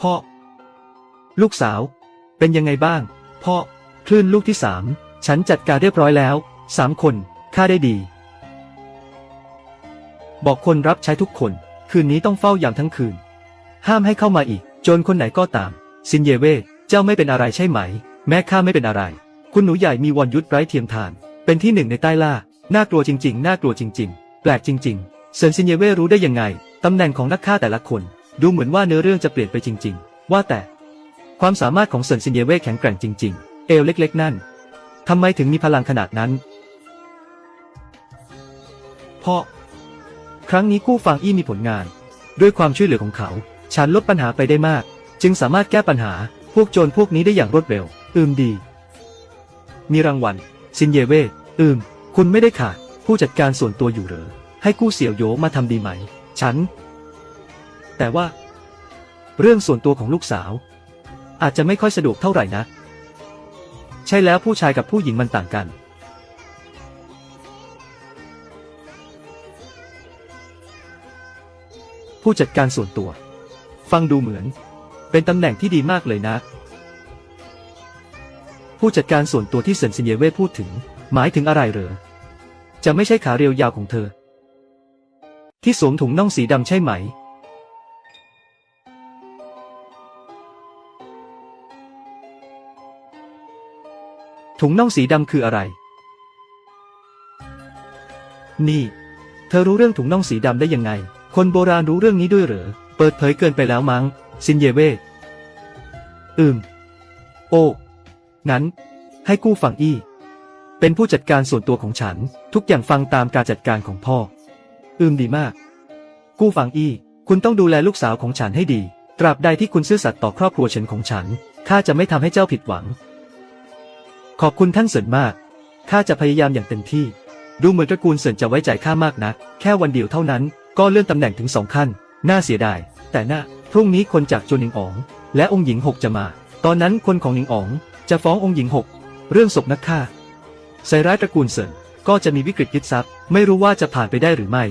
พ่อ ลูกสาว เป็นยังไงบ้าง พ่อ คลื่นลูกที่สามฉันจัดการเรียบร้อยแล้วสามคนฆ่าได้ดี บอกคนรับใช้ทุกคน คืนนี้ต้องเฝ้าอย่ามทั้งคืน ห้ามให้เข้ามาอีก โจรคนไหนก็ตาม ซินเยเว่เจ้าไม่เป็นอะไรใช่ไหม แม้ข้าไม่เป็นอะไร คุณหนูใหญ่มีวรยุทธไร้เทียมทาน เป็นที่หนึ่งในใต้ล่า น่ากลัวจริง ๆ น่ากลัวจริง ๆ แปลกจริง ๆ เซินซินเยเว่รู้ได้ยังไง ตำแหน่งของนักฆ่าแต่ละคน ดูเหมือนว่าเนื้อเรื่องจะเปลี่ยนไปจริง ๆ ว่าแต่ ความสามารถของเซินซินเยเว่แข็งแกร่งจริง ๆ เอวเล็ก ๆ นั่นทำไมถึงมีพลังขนาดนั้นพ่อครั้งนี้กู้ฟางอี้มีผลงาน ด้วยความช่วยเหลือของเขา ฉันลดปัญหาไปได้มาก จึงสามารถแก้ปัญหาพวกโจรพวกนี้ได้อย่างรวดเร็ว อืมดี มีรางวัลซินเยเว่อืม คุณไม่ได้ขาดผู้จัดการส่วนตัวอยู่หรือให้กู้เสี่ยวโยมาทำดีไหม ฉัน แต่ว่า เรื่องส่วนตัวของลูกสาว อาจจะไม่ค่อยสะดวกเท่าไหร่นะ ใช่แล้วผู้ชายกับผู้หญิงมันต่างกัน ผู้จัดการส่วนตัว ฟังดูเหมือน เป็นตำแหน่งที่ดีมากเลยนะ ผู้จัดการส่วนตัวที่เซนซินเยเว่พูดถึง หมายถึงอะไรเหรอจะไม่ใช่ขาเรียวยาวของเธอ ที่สวมถุงน่องสีดำใช่ไหม ถุงน่องสีดำคืออะไร นี่ เธอรู้เรื่องถุงน่องสีดำได้ยังไง คนโบราณรู้เรื่องนี้ด้วยเหรอ เปิดเผยเกินไปแล้วมั้ง ซินเยเว่อืม โอ้ งั้น ให้กู้ฟังอี้ เป็นผู้จัดการส่วนตัวของฉัน ทุกอย่างฟังตามการจัดการของพ่อ อืมดีมาก กู้ฟังอี้ คุณต้องดูแลลูกสาวของฉันให้ดี ตราบใดที่คุณซื่อสัตย์ต่อครอบครัวฉันของฉัน ข้าจะไม่ทำให้เจ้าผิดหวัง ขอบคุณท่านเสินมาก ข้าจะพยายามอย่างเต็มที่ ดูเหมือนตระกูลเสินจะไว้ใจข้ามากนะแค่วันเดียวเท่านั้น ก็เลื่อนตำแหน่งถึงสองขั้น น่าเสียดาย แต่น่าพรุ่งนี้คนจากจวหนิงอ๋อง และองค์หญิงหกจะมา ตอนนั้นคนของหนิงอ๋องจะฟ้ององค์หญิงหก เรื่องศพนักฆ่า ใส่ร้ายตระกูลเสินก็จะมีวิกฤตยึดทรัพย์ ไม่รู้ว่าจะผ่านไปได้หรือไม่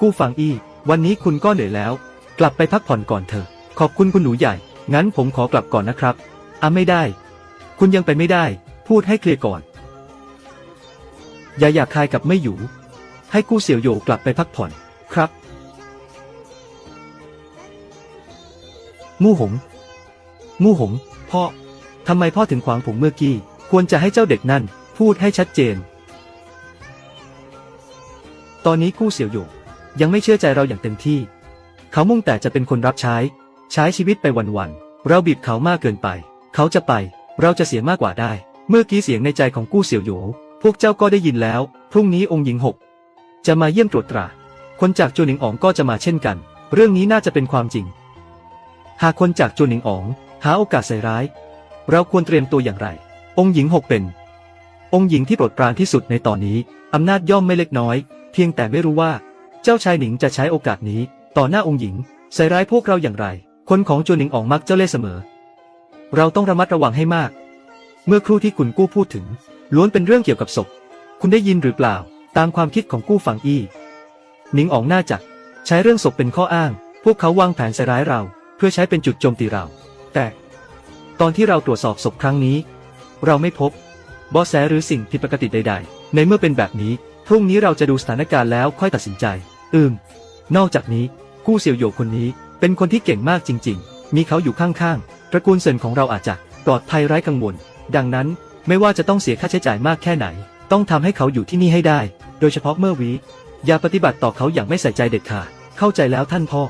กู้ฟังอี้ วันนี้คุณก็เหนื่อยแล้ว กลับไปพักผ่อนก่อนเถอะ ขอบคุณคุณหนูใหญ่ งั้นผมขอกลับก่อนนะครับ อะไม่ได้ คุณยังไปไม่ได้ พูดให้เคลียร์ก่อน อย่าอยากคายกับไม่อยู่ ให้กู้เสี่ยวโยกลับไปพักผ่อนครับ มู่หง มู่หง พ่อทำไมพ่อถึงขวางผมเมื่อกี้ ควรจะให้เจ้าเด็กนั่น พูดให้ชัดเจน ตอนนี้กู้เสี่ยวโยกยังไม่เชื่อใจเราอย่างเต็มที่ เขามุ่งแต่จะเป็นคนรับใช้ ใช้ชีวิตไปวันๆ เราบีบเขามากเกินไป เขาจะไป เราจะเสียมากกว่าได้ เมื่อกี้เสียงในใจของกู้เสี่ยวโยพวกเจ้าก็ได้ยินแล้ว พรุ่งนี้องค์หญิงหกจะมาเยี่ยมตรวจตรา คนจากจวหนิงอ๋องก็จะมาเช่นกัน เรื่องนี้น่าจะเป็นความจริง หากคนจากจวหนิงอ๋อง หาโอกาสใส่ร้าย เราควรเตรียมตัวอย่างไร องค์หญิงหกเป็น องค์หญิงที่โปรดปรานที่สุดในตอนนี้ อำนาจย่อมไม่เล็กน้อย เพียงแต่ไม่รู้ว่า เจ้าชายหนิงจะใช้โอกาสนี้ ต่อหน้าองค์หญิง ใส่ร้ายพวกเราอย่างไร คนของจวหนิงอ๋องมักเจ้าเล่ห์เสมอ เราต้องระมัดระวังให้มาก เมื่อครู่ที่คุณกู้พูดถึง ล้วนเป็นเรื่องเกี่ยวกับศพ คุณได้ยินหรือเปล่า ตามความคิดของกู้ฝังอี้หนิงอองน่าจะใช้เรื่องศพเป็นข้ออ้าง พวกเขาวางแผนใส่ร้ายเรา เพื่อใช้เป็นจุดโจมตีเรา แต่ ตอนที่เราตรวจสอบศพครั้งนี้ เราไม่พบเบาะแสหรือสิ่งผิดปกติใด ๆ ในเมื่อเป็นแบบนี้ พรุ่งนี้เราจะดูสถานการณ์แล้วค่อยตัดสินใจ อืม นอกจากนี้กู้เสี่ยวโยคนนี้เป็นคนที่เก่งมากจริง ๆ มีเขาอยู่ข้างๆ ตระกูลเซินของเราอาจจะปลอดภัยไร้กังวล ดังนั้นไม่ว่าจะต้องเสียค่าใช้จ่ายมากแค่ไหน ต้องทำให้เขาอยู่ที่นี่ให้ได้ โดยเฉพาะเมื่อวีอย่าปฏิบัติต่อเขาอย่างไม่ใส่ใจเด็ดขาดเข้าใจแล้วท่านพ่อ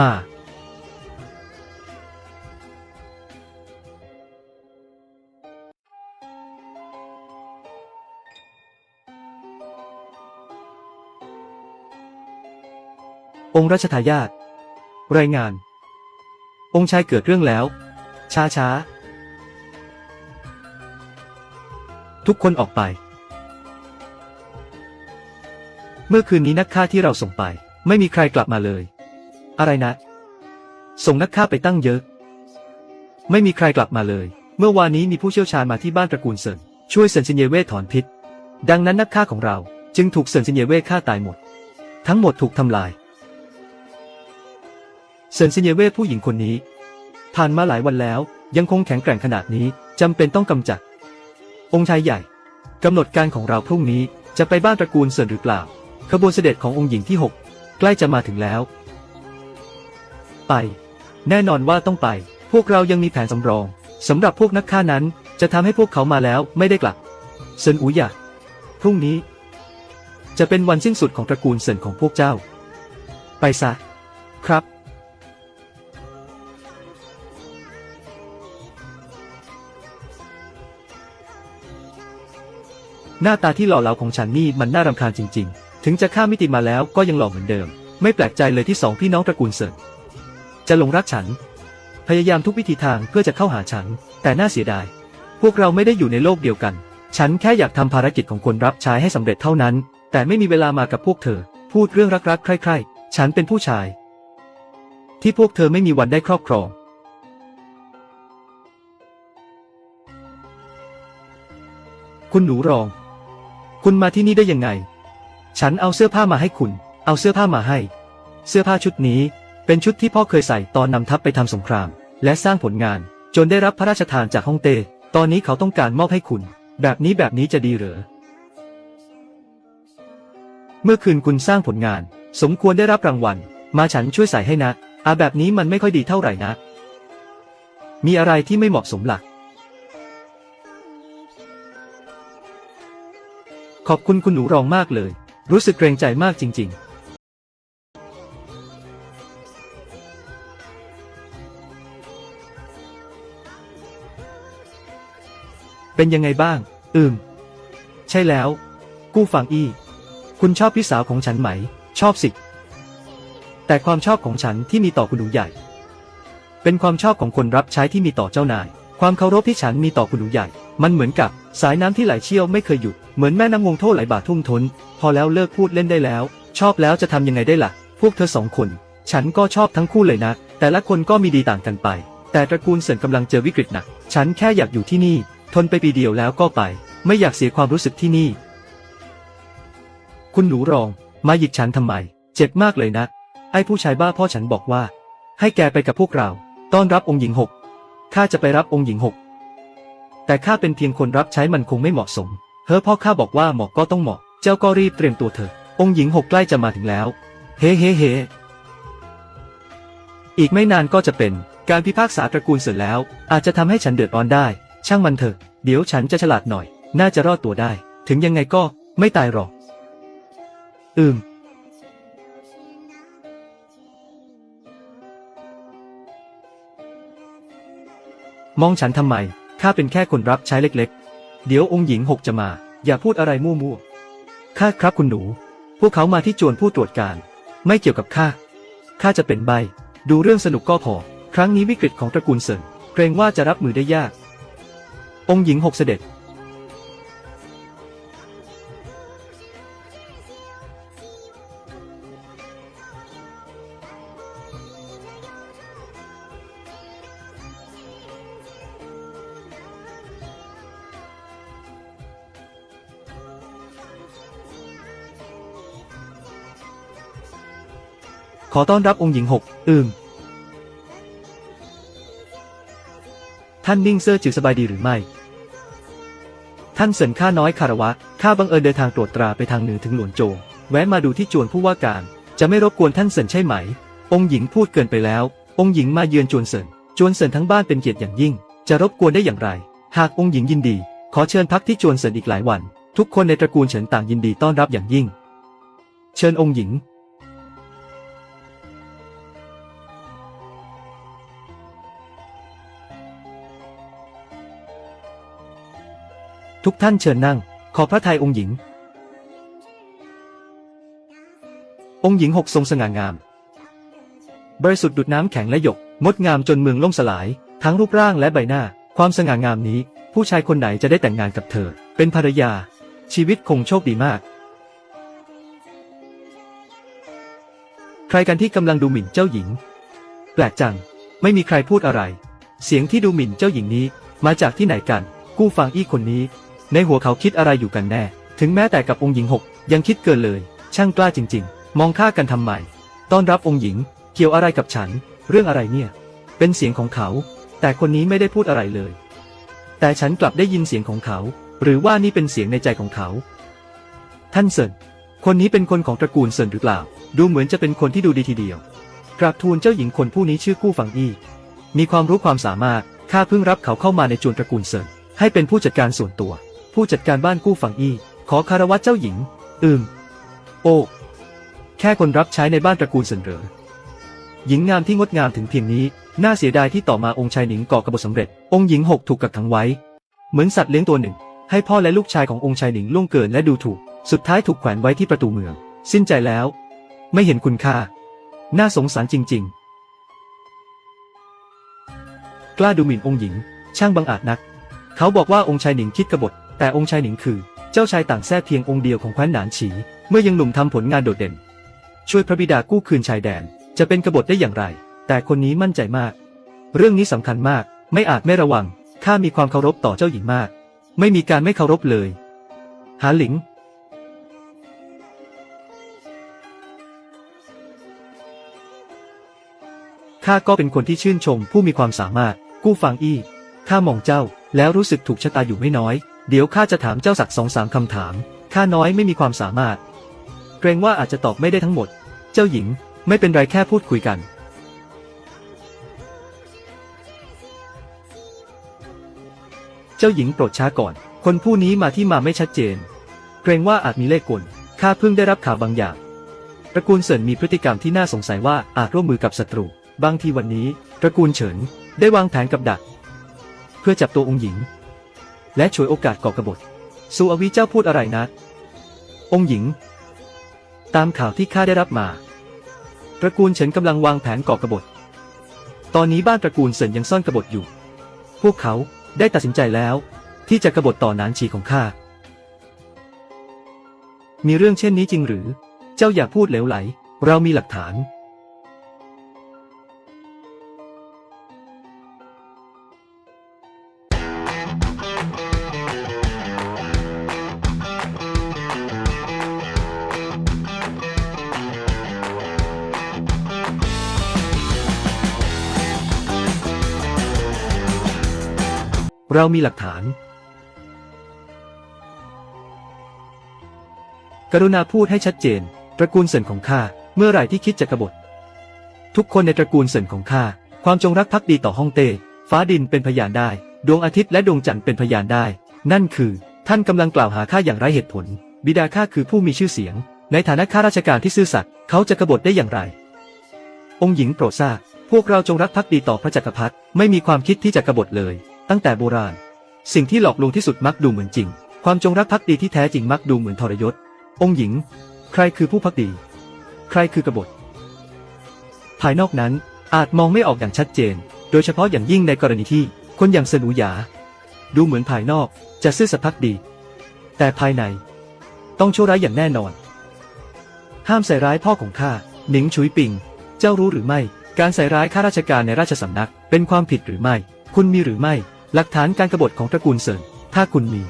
มา องค์รัชทายาทรายงาน องค์ชายเกิดเรื่องแล้ว ช้าช้าทุกคนออกไป เมื่อคืนนี้นักฆ่าที่เราส่งไป ไม่มีใครกลับมาเลย อะไรนะ ส่งนักฆ่าไปตั้งเยอะ ไม่มีใครกลับมาเลย เมื่อวานนี้มีผู้เชี่ยวชาญมาที่บ้านตระกูลเซินช่วยเซินซินเยเว่ถอนพิษ ดังนั้นนักฆ่าของเราจึงถูกเซินซินเยเว่ฆ่าตายหมด ทั้งหมดถูกทำลาย เซินซินเยเว่ผู้หญิงคนนี้ ผ่านมาหลายวันแล้วยังคงแข็งแกร่งขนาดนี้จำเป็นต้องกำจัด องค์ชายใหญ่กำหนดการของเราพรุ่งนี้จะไปบ้านตระกูลเซินหรือเปล่า ขบวนเสด็จขององค์หญิงที่หกใกล้จะมาถึงแล้ว ไป แน่นอนว่าต้องไป พวกเรายังมีแผนสำรองสำหรับพวกนักฆ่านั้นจะทำให้พวกเขามาแล้วไม่ได้กลับเซินอูหยาพรุ่งนี้ จะเป็นวันสิ้นสุดของตระกูลเซินของพวกเจ้า ไปซะ ครับ หน้าตาที่หล่อเหลาของฉันนี่มันน่ารำคาญจริง ๆ ถึงจะข้ามมิติมาแล้วก็ยังหล่อเหมือนเดิม ไม่แปลกใจเลยที่สองพี่น้องตระกูลเซินจะหลงรักฉัน พยายามทุกวิธีทางเพื่อจะเข้าหาฉัน แต่น่าเสียดาย พวกเราไม่ได้อยู่ในโลกเดียวกัน ฉันแค่อยากทำภารกิจของคนรับใช้ให้สำเร็จเท่านั้น แต่ไม่มีเวลามากับพวกเธอ พูดเรื่องรักๆใคร่ๆ ฉันเป็นผู้ชาย ที่พวกเธอไม่มีวันได้ครอบครองคุณหนูรอง คุณมาที่นี่ได้ยังไง ฉันเอาเสื้อผ้ามาให้คุณ เอาเสื้อผ้ามาให้ เสื้อผ้าชุดนี้ เป็นชุดที่พ่อเคยใส่ตอนนำทัพไปทำสงคราม และสร้างผลงาน จนได้รับพระราชทานจากฮ่องเต้ ตอนนี้เขาต้องการมอบให้คุณ แบบนี้แบบนี้จะดีเหรอเมื่อคืนคุณสร้างผลงาน สมควรได้รับรางวัล มาฉันช่วยใส่ให้นะอาแบบนี้มันไม่ค่อยดีเท่าไหร่นะ มีอะไรที่ไม่เหมาะสมหลัก ขอบคุณคุณหนูรองมากเลย รู้สึกเกรงใจมากจริง ๆเป็นยังไงบ้าง อืม ใช่แล้ว กู้ฟังอี้ คุณชอบพี่สาวของฉันไหม ชอบสิ แต่ความชอบของฉันที่มีต่อคุณหนูใหญ่ เป็นความชอบของคนรับใช้ที่มีต่อเจ้านาย ความเคารพที่ฉันมีต่อคุณหนูใหญ่ มันเหมือนกับสายน้ำที่ไหลเชี่ยวไม่เคยหยุด เหมือนแม่น้ำงงโท่ไหลบ่าทุ่มทน พอแล้วเลิกพูดเล่นได้แล้ว ชอบแล้วจะทำยังไงได้ล่ะ พวกเธอสองคน ฉันก็ชอบทั้งคู่เลยนะ แต่ละคนก็มีดีต่างกันไป แต่ตระกูลเสินกำลังเจอวิกฤตหนัก ฉันแค่อยากอยู่ที่นี่ ทนไปปีเดียวแล้วก็ไป ไม่อยากเสียความรู้สึกที่นี่ คุณหนูรอง มาหยิกฉันทำไม เจ็บมากเลยนะ ไอ้ผู้ชายบ้าพ่อฉันบอกว่า ให้แกไปกับพวกเรา ต้อนรับองค์หญิงหก ข้าจะไปรับองค์หญิงหก แต่ข้าเป็นเพียงคนรับใช้มันคงไม่เหมาะสม เฮ้อพ่อข้าบอกว่าเหมาะก็ต้องเหมาะ เจ้าก็รีบเตรียมตัวเถอะ องค์หญิงหกใกล้จะมาถึงแล้ว เฮ้เฮ้เฮ้อีกไม่นานก็จะเป็นการพิพากษาตระกูลเสร็จแล้ว อาจจะทำให้ฉันเดือดร้อนได้ ช่างมันเถอะ เดี๋ยวฉันจะฉลาดหน่อย น่าจะรอดตัวได้ ถึงยังไงก็ไม่ตายหรอก อืม มองฉันทำไม ข้าเป็นแค่คนรับใช้เล็กๆ เดี๋ยวองค์หญิงหกจะมา อย่าพูดอะไรมั่วๆ ข้าครับคุณหนู พวกเขามาที่จวนผู้ตรวจการ ไม่เกี่ยวกับข้า ข้าจะเป็นใบ ดูเรื่องสนุกก็พอ ครั้งนี้วิกฤตของตระกูลเซินเกรงว่าจะรับมือได้ยาก องค์หญิงหกเสด็จ ขอต้อนรับองค์หญิงหกอืมท่านนิ่งเซอร์จิวสบายดีหรือไม่ ท่านเสินข้าน้อยคารวะ ข้าบังเอิญเดินทางตรวจตราไปทางเหนือถึงหลวนโจวแวะมาดูที่จวนผู้ว่าการ จะไม่รบกวนท่านเสินใช่ไหม องค์หญิงพูดเกินไปแล้ว องค์หญิงมาเยือนจวนเสิน จวนเสินทั้งบ้านเป็นเกียรติอย่างยิ่ง จะรบกวนได้อย่างไร หากองค์หญิงยินดี ขอเชิญพักที่จวนเสินอีกหลายวัน ทุกคนในตระกูลเฉินต่างยินดีต้อนรับอย่างยิ่ง เชิญองค์หญิง ทุกท่านเชิญนั่ง ขอพระทัยองค์หญิง องค์หญิงหกทรงสง่างาม บริสุทธิ์ดุดน้ำแข็งและหยก งดงามจนเมืองล่มสลาย ทั้งรูปร่างและใบหน้า ความสง่างามนี้ ผู้ชายคนไหนจะได้แต่งงานกับเธอ เป็นภรรยา ชีวิตคงโชคดีมาก ใครกันที่กำลังดูหมิ่นเจ้าหญิง แปลกจัง ไม่มีใครพูดอะไร เสียงที่ดูหมิ่นเจ้าหญิงนี้ มาจากที่ไหนกัน กู้ฟังอี้คนนี้ ในหัวเขาคิดอะไรอยู่กันแน่ ถึงแม้แต่กับองค์หญิงหกยังคิดเกินเลย ช่างกล้าจริง ๆ มองข้ากันทำไมต้อนรับองค์หญิง เกี่ยวอะไรกับฉัน เรื่องอะไรเนี่ย เป็นเสียงของเขา แต่คนนี้ไม่ได้พูดอะไรเลย แต่ฉันกลับได้ยินเสียงของเขา หรือว่านี่เป็นเสียงในใจของเขา ท่านเซินคนนี้เป็นคนของตระกูลเซินหรือเปล่า ดูเหมือนจะเป็นคนที่ดูดีทีเดียวกราบทูลเจ้าหญิงคนผู้นี้ชื่อกู้ฟังอี้มีความรู้ความสามารถข้าเพิ่งรับเขาเข้ามาในจวนตระกูลเซินให้เป็นผู้จัดการส่วนตัว ผู้จัดการบ้านกู้ฟังอีขอคารวะเจ้าหญิง อืม โอ้แค่คนรับใช้ในบ้านตระกูลเซินเหรอหญิงงามที่งดงามถึงเพียงนี้ น่าเสียดายที่ต่อมาองค์ชายหนิงก่อกบฏสำเร็จ องค์หญิงหกถูกกักขังไว้ เหมือนสัตว์เลี้ยงตัวหนึ่ง ให้พ่อและลูกชายขององค์ชายหนิงล่วงเกินและดูถูก สุดท้ายถูกแขวนไว้ที่ประตูเมือง สิ้นใจแล้ว ไม่เห็นคุณค่า น่าสงสารจริง ๆ กล้าดูหมิ่นองค์หญิง ช่างบังอาจนัก เขาบอกว่าองค์ชายหนิงคิดกบฏ แต่องค์ชายหนิงคือ เจ้าชายต่างแท้เพียงองค์เดียวของแคว้นหนานฉี เมื่อยังหนุ่มทำผลงานโดดเด่น ช่วยพระบิดากู้คืนชายแดน จะเป็นกบฏได้อย่างไร แต่คนนี้มั่นใจมาก เรื่องนี้สำคัญมาก ไม่อาจไม่ระวัง ข้ามีความเคารพต่อเจ้าหญิงมาก ไม่มีการไม่เคารพเลย หาหลิงข้าก็เป็นคนที่ชื่นชมผู้มีความสามารถ กู้ฟังอี้ข้ามองเจ้าแล้วรู้สึกถูกชะตาอยู่ไม่น้อย เดี๋ยวข้าจะถามเจ้าสักสองสามคำถาม ข้าน้อยไม่มีความสามารถ เกรงว่าอาจจะตอบไม่ได้ทั้งหมด เจ้าหญิงไม่เป็นไรแค่พูดคุยกัน เจ้าหญิงโปรดช้าก่อน คนผู้นี้มาที่มาไม่ชัดเจน เกรงว่าอาจมีเล่ห์กล ข้าเพิ่งได้รับข่าวบางอย่าง ตระกูลเสินมีพฤติกรรมที่น่าสงสัยว่าอาจร่วมมือกับศัตรู บางทีวันนี้ ตระกูลเฉินได้วางแผนกับดัก เพื่อจับตัวองค์หญิง และฉวยโอกาสก่อกบฏซูอวิเจ้าพูดอะไรนะ องค์หญิง ตามข่าวที่ข้าได้รับมา ตระกูลเฉินกำลังวางแผนก่อกบฏ ตอนนี้บ้านตระกูลเสินยังซ่อนกบฏอยู่ พวกเขาได้ตัดสินใจแล้ว ที่จะกบฏต่อนานชีของข้า มีเรื่องเช่นนี้จริงหรือ เจ้าอย่าพูดเหลวไหล เรามีหลักฐาน เรามีหลักฐาน กรุณาพูดให้ชัดเจน ตระกูลเสินของข้าเมื่อไหร่ที่คิดจะกบฏ ทุกคนในตระกูลเสินของข้าความจงรักภักดีต่อฮ่องเต้ฟ้าดินเป็นพยานได้ ดวงอาทิตย์และดวงจันทร์เป็นพยานได้ นั่นคือ ท่านกำลังกล่าวหาข้าอย่างไร้เหตุผล บิดาข้าคือผู้มีชื่อเสียง ในฐานะข้าราชการที่ซื่อสัตย์เขาจะกบฏได้อย่างไร องค์หญิงโปรดทราบพวกเราจงรักภักดีต่อพระจักรพรรดิไม่มีความคิดที่จะกบฏเลย ตั้งแต่โบราณ สิ่งที่หลอกลวงที่สุดมักดูเหมือนจริง ความจงรักภักดีที่แท้จริงมักดูเหมือนทรยศ องค์หญิง ใครคือผู้พักดี ใครคือกบฏ ภายนอกนั้นอาจมองไม่ออกอย่างชัดเจน โดยเฉพาะอย่างยิ่งในกรณีที่คนอย่างเซินอูหยา ดูเหมือนภายนอกจะซื่อสัตย์พักดี แต่ภายใน ต้องชั่วร้ายอย่างแน่นอน ห้ามใส่ร้ายพ่อของข้าหนิงชุยปิง เจ้ารู้หรือไม่ การใส่ร้ายข้าราชการในราชสำนักเป็นความผิดหรือไม่ คุณมีหรือไม่ หลักฐานการกบฏของตระกูลเซินถ้าคุณมี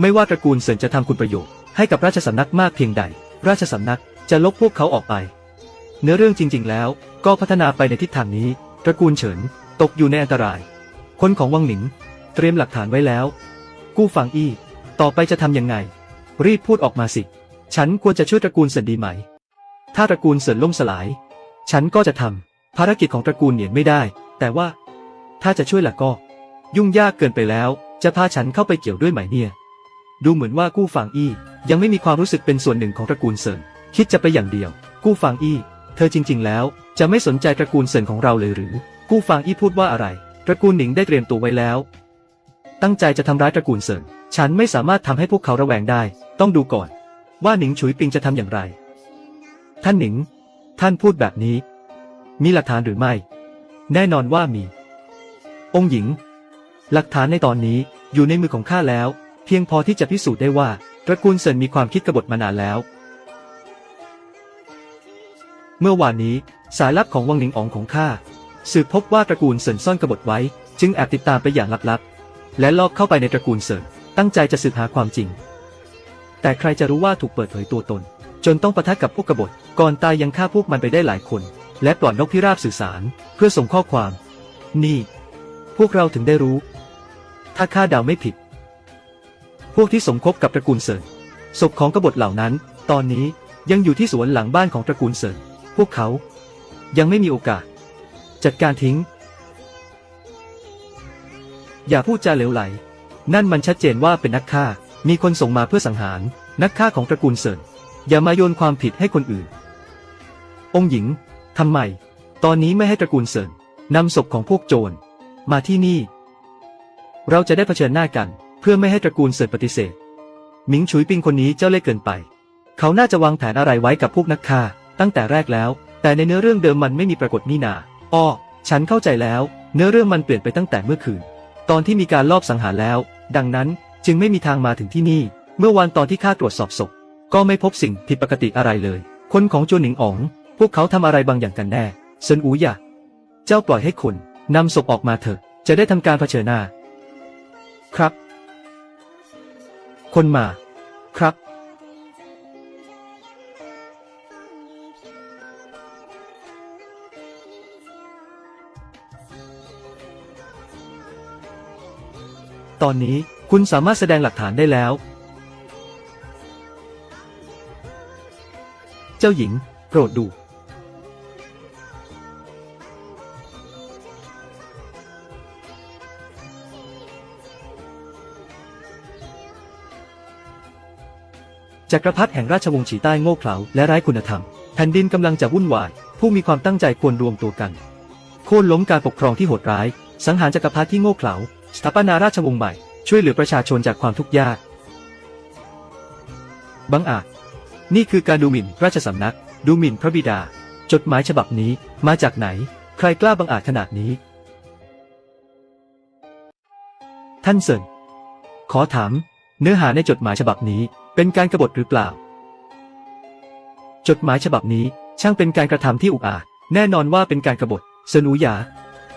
ไม่ว่าตระกูลเซินจะทำคุณประโยชน์ให้กับราชสำนักมากเพียงใด ราชสำนักจะลบพวกเขาออกไป เนื้อเรื่องจริง ๆ แล้วก็พัฒนาไปในทิศทางนี้ ตระกูลเฉินตกอยู่ในอันตราย คนของวังหนิง เตรียมหลักฐานไว้แล้ว กู้ฟังอี้ ต่อไปจะทำยังไง รีบพูดออกมาสิ ฉันควรจะช่วยตระกูลเซินดีไหม ถ้าตระกูลเซินล่มสลาย ฉันก็จะทำภารกิจของตระกูลเหนียนไม่ได้ แต่ว่า ถ้าจะช่วยล่ะก็ ยุ่งยากเกินไปแล้ว จะพาฉันเข้าไปเกี่ยวด้วยไหมเนี่ย ดูเหมือนว่ากู้ฟางอี้ยังไม่มีความรู้สึกเป็นส่วนหนึ่งของตระกูลเซินคิดจะไปอย่างเดียว กู้ฟางอี้ เธอจริง ๆ แล้ว จะไม่สนใจตระกูลเซินของเราเลยหรือ กู้ฟางอี้พูดว่าอะไร ตระกูลหนิงได้เตรียมตัวไว้แล้ว ตั้งใจจะทำร้ายตระกูลเซินฉันไม่สามารถทำให้พวกเขาระแวงได้ ต้องดูก่อน ว่าหนิงฉุยปิงจะทำอย่างไร ท่านหนิง ท่านพูดแบบนี้ มีหลักฐานหรือไม่ แน่นอนว่ามี องค์หญิง หลักฐานในตอนนี้อยู่ในมือของข้าแล้ว เพียงพอที่จะพิสูจน์ได้ว่าตระกูลเซินมีความคิดกบฏมานานแล้ว เมื่อวานนี้สายลับของวังหนิงอองของข้าสืบพบว่าตระกูลเซินซ่อนกบฏไว้ จึงแอบติดตามไปอย่างลับๆ และลอบเข้าไปในตระกูลเซินตั้งใจจะสืบหาความจริง แต่ใครจะรู้ว่าถูกเปิดเผยตัวตน จนต้องปะทะกับพวกกบฏก่อนตายยังฆ่าพวกมันไปได้หลายคน และปล่อยนกพิราบสื่อสาร เพื่อส่งข้อความ นี่ พวกเราถึงได้รู้ ถ้าข้าเดาไม่ผิด พวกที่สมคบกับตระกูลเซินศพของกบฏเหล่านั้น ตอนนี้ยังอยู่ที่สวนหลังบ้านของตระกูลเซินพวกเขายังไม่มีโอกาส จัดการทิ้ง อย่าพูดจาเหลวไหล นั่นมันชัดเจนว่าเป็นนักฆ่า มีคนส่งมาเพื่อสังหาร นักฆ่าของตระกูลเซินอย่ามาโยนความผิดให้คนอื่น องค์หญิงทำไม ตอนนี้ไม่ให้ตระกูลเซินนำศพของพวกโจร มาที่นี่ เราจะได้เผชิญหน้ากัน เพื่อไม่ให้ตระกูลเซินปฏิเสธหมิงฉุยปิงคนนี้เจ้าเล่ห์เกินไป เขาน่าจะวางแผนอะไรไว้กับพวกนักฆ่า ตั้งแต่แรกแล้ว แต่ในเนื้อเรื่องเดิมมันไม่มีปรากฏนี่นาอ้อฉันเข้าใจแล้ว เนื้อเรื่องมันเปลี่ยนไปตั้งแต่เมื่อคืน ตอนที่มีการลอบสังหารแล้ว ดังนั้นจึงไม่มีทางมาถึงที่นี่ เมื่อวันตอนที่ข้าตรวจสอบศพ ก็ไม่พบสิ่งผิดปกติอะไรเลย คนของโจหนิงอ๋อง พวกเขาทำอะไรบางอย่างกันแน่เซินอูหยาเจ้าปล่อยให้คน นำศพออกมาเถอะ จะได้ทำการเผชิญหน้า ครับ คนมา ครับ ตอนนี้คุณสามารถแสดงหลักฐานได้แล้ว เจ้าหญิง โปรดดู จักรพรรดิแห่งราชวงศ์ฉีใต้โง่เขลาและไร้คุณธรรม แผ่นดินกำลังจะวุ่นวาย ผู้มีความตั้งใจควรรวมตัวกัน โค่นล้มการปกครองที่โหดร้าย สังหารจักรพรรดิที่โง่เขลาสถาปนาราชวงศ์ใหม่ ช่วยเหลือประชาชนจากความทุกข์ยาก บังอาจ นี่คือการดูหมิ่นราชสำนัก ดูหมิ่นพระบิดา จดหมายฉบับนี้มาจากไหน ใครกล้าบังอาจขนาดนี้ ท่านเซินขอถาม เนื้อหาในจดหมายฉบับนี้ เป็นการกรบฏหรือเปล่า จดหมายฉบับนี้ช่างเป็นการกระทำที่อุกอาจ แน่นอนว่าเป็นการกรบฏเซนูหยา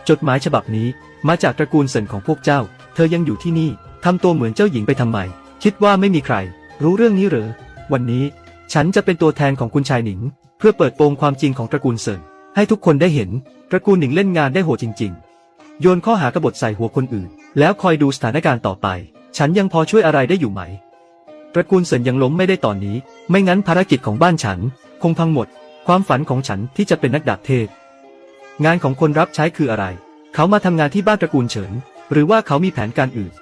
จดหมายฉบับนี้มาจากตระกูลเซินของพวกเจ้า เธอยังอยู่ที่นี่ทำตัวเหมือนเจ้าหญิงไปทำไม คิดว่าไม่มีใคร รู้เรื่องนี้หรือ วันนี้ ฉันจะเป็นตัวแทนของคุณชายหนิง เพื่อเปิดโปงความจริงของตระกูลเซินให้ทุกคนได้เห็น ตระกูลหนิงเล่นงานได้โหดจริง ๆ โยนข้อหากบฏใส่หัวคนอื่น แล้วคอยดูสถานการณ์ต่อไป ฉันยังพอช่วยอะไรได้อยู่ไหม ตระกูลเสินยังล้มไม่ได้ตอนนี้ ไม่งั้นภารกิจของบ้านฉัน คงพังหมด ความฝันของฉันที่จะเป็นนักดาบเทพ งานของคนรับใช้คืออะไร เขามาทำงานที่บ้านตระกูลเฉิน หรือว่าเขามีแผนการอื่น